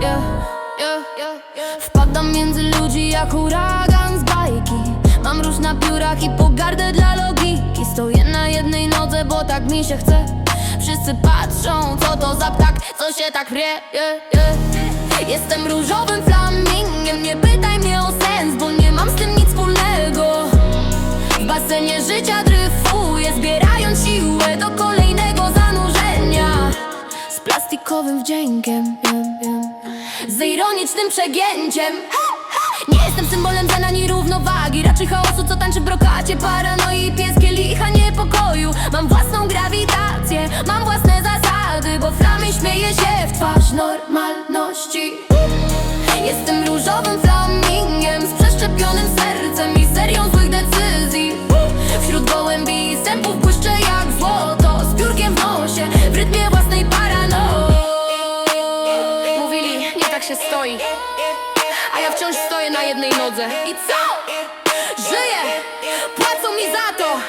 yeah, yeah, yeah, yeah. Wpadam między ludzi jak huragan z bajki Mam róż na piórach i pogardę dla logiki Stoję na jednej nodze, bo tak mi się chce Wszyscy patrzą, co to za ptak, co się tak rje yeah, yeah. Jestem różowym flamingiem, nie pytaj mnie o sens Bo nie mam z tym nic wspólnego W basenie życia dryfuję, zbierając siłę do kolejnego zanurzenia Z plastikowym wdziękiem yeah. Z ironicznym przegięciem. Nie jestem symbolem zen ani równowagi Raczej chaosu, co tańczy brokacie. Paranoi i pieskie licha niepokoju. Mam własną grawitację, mam własne zasady Bo flamy śmieje się w twarz normalności. Jestem różowym flamingiem Z przeszczepionym sercem i serią złych decyzji. Wśród gołębi i sępów tak się stoi. A ja wciąż stoję na jednej nodze. I co? Żyję, płacą mi za to